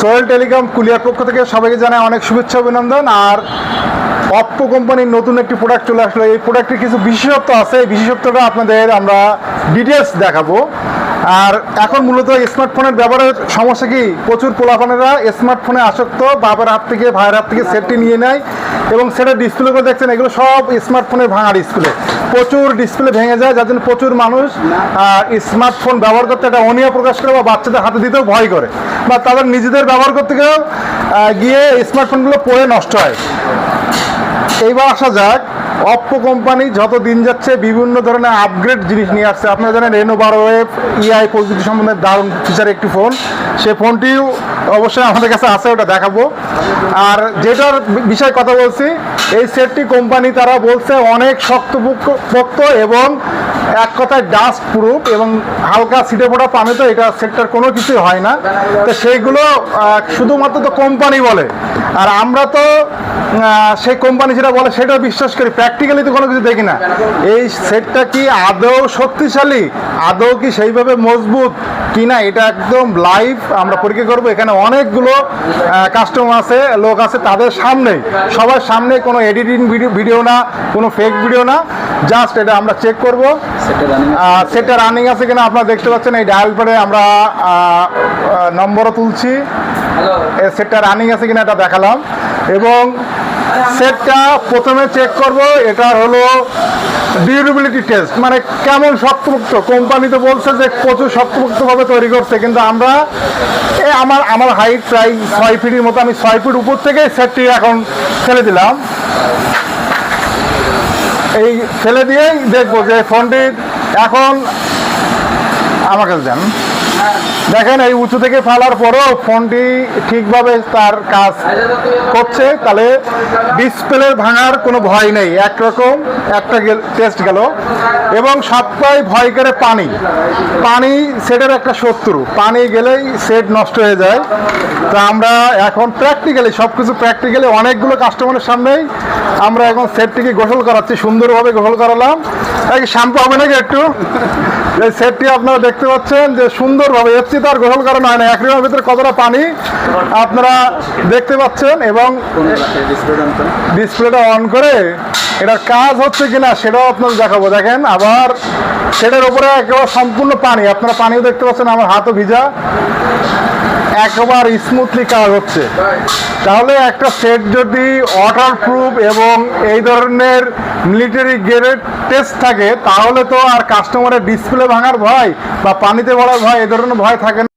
Soyel telecom কুলিয়ার পক্ষ থেকে সবাইকে জানাই অনেক শুভেচ্ছা অভিনন্দন। আর অপ্পো কোম্পানির নতুন একটি প্রোডাক্ট চলে আসলো। এই প্রোডাক্টের কিছু বিশেষত্ব আছে। এই বিশেষত্বটা আপনাদের আমরা ডিটেলস দেখাবো। আর এখন মূলত স্মার্টফোনের ব্যবহারের সমস্যা কি? প্রচুর পোলাপানেরা স্মার্টফোনে আসক্ত। বাবার হাত থেকে, ভাইয়ের হাত থেকে সেটটি নিয়ে নেয়। এবং সেটা ডিসপ্লে করে দেখছেন, এগুলো সব স্মার্টফোনের ভাঙা ডিসপ্লে প্রচুর ডিসপ্লে ভেঙে যায়, যার জন্য প্রচুর মানুষ স্মার্টফোন ব্যবহার করতে একটা অনিয়া প্রকাশ করে বা বাচ্চাদের হাতে দিতেও ভয় করে। বা তাদের নিজেদের ব্যবহার করতে গিয়েও গিয়ে স্মার্টফোনগুলো পড়ে নষ্ট হয়। এইবার আসা যাক অপ্পো কোম্পানি যত দিন যাচ্ছে বিভিন্ন ধরনের আপগ্রেড জিনিস নিয়ে আসছে। আপনারা জানেন রেনো বারো ওয়েব ইআই প্রযুক্তি সম্বন্ধে দারুণ ফিচার একটি ফোন সে ফোনটিও অবশ্যই আমাদের কাছে আছে, ওটা দেখাবো। আর যেটার বিষয়ে কথা বলছি, এই সেটটি কোম্পানি তারা বলছে অনেক শক্তপোক্ত পোক্ত এবং এক কথায় ডাস্ট প্রুফ এবং হালকা ছিটে ফোটা পামে তো এটা সেটটার কোনো কিছুই হয় না। তো সেইগুলো শুধুমাত্র তো কোম্পানি বলে। আর আমরা তো সেই কোম্পানি যেটা বলে সেটা বিশ্বাস করি প্র্যাকটিক্যালি তো কোনো কিছু দেখি না। এই সেটটা কি আদৌ শক্তিশালী? আদৌ কি সেইভাবে মজবুত? কিনা এটা একদম লাইভ আমরা পরীক্ষা করব। এখানে অনেকগুলো কাস্টমার আছে লোক আছে তাদের সামনেই। সবার সামনে কোনো এডিটিং ভিডিও না কোনো ফেক ভিডিও না। জাস্ট এটা আমরা চেক করব। সেটা রানিং আছে। কিনা আপনারা দেখতে পাচ্ছেন এই ডায়াল প্যাডে আমরা নম্বরও তুলছি। সেটটা রানিং আছে কিনা এটা দেখালাম। এবং সেটটা প্রথমে চেক করব এটা হলো ডিউরেবিলিটি টেস্ট মানে কেমন শক্তপোক্ত। কোম্পানি তো বলছে যে প্রচুর শক্তপোক্তভাবে তৈরি করছে, কিন্তু আমরা, এ আমার আমার হাইট প্রায় ছয় ফিটের মতো, আমি ছয় ফিট উপর থেকে সেটটি এখন ফেলে দিলাম। এই ফেলে দিয়েই দেখব যে ফোনটি এখন আমার কাছে যান দেখেন এই উঁচু থেকে ফেলার পরও ফোনটি ঠিকভাবে তার কাজ করছে। তাহলে ডিসপ্লের ভাঙার কোনো ভয় নেই। একরকম একটা টেস্ট গেল। এবং সবটাই ভয় করে পানি। পানি সেটের একটা শত্রু। পানি গেলেই সেট নষ্ট হয়ে যায়। তো আমরা এখন প্র্যাকটিক্যালি সব কিছু প্র্যাকটিক্যালি অনেকগুলো কাস্টমারের সামনেই আমরা এখন সেটটিকে গোসল করাচ্ছি, সুন্দরভাবে গোসল করালাম। শ্যাম্পু হবে নাকি একটু? সেটটি আপনারা দেখতে পাচ্ছেন যে সুন্দরভাবে চেয়ে তো আর গোসল করানো হয় না, এক রিমের ভিতরে কতটা পানি আপনারা দেখতে পাচ্ছেন এবং ডিসপ্লেটা অন করে এটার কাজ হচ্ছে কিনা সেটাও আপনাদের দেখাবো। দেখেন, আবার সেটার উপরে একেবারে সম্পূর্ণ পানি, আপনারা পানিও দেখতে পাচ্ছেন, আমার হাতও ভিজা। একবার স্মুথলি কাজ হচ্ছে। তাহলে একটা সেট যদি ওয়াটার প্রুফ এবং এই ধরনের মিলিটারি গ্রেড টেস্ট থাকে, তাহলে তো আর কাস্টমারের ডিসপ্লে ভাঙার ভয় বা পানিতে ভরার ভয়, এই ধরনের ভয় থাকে না।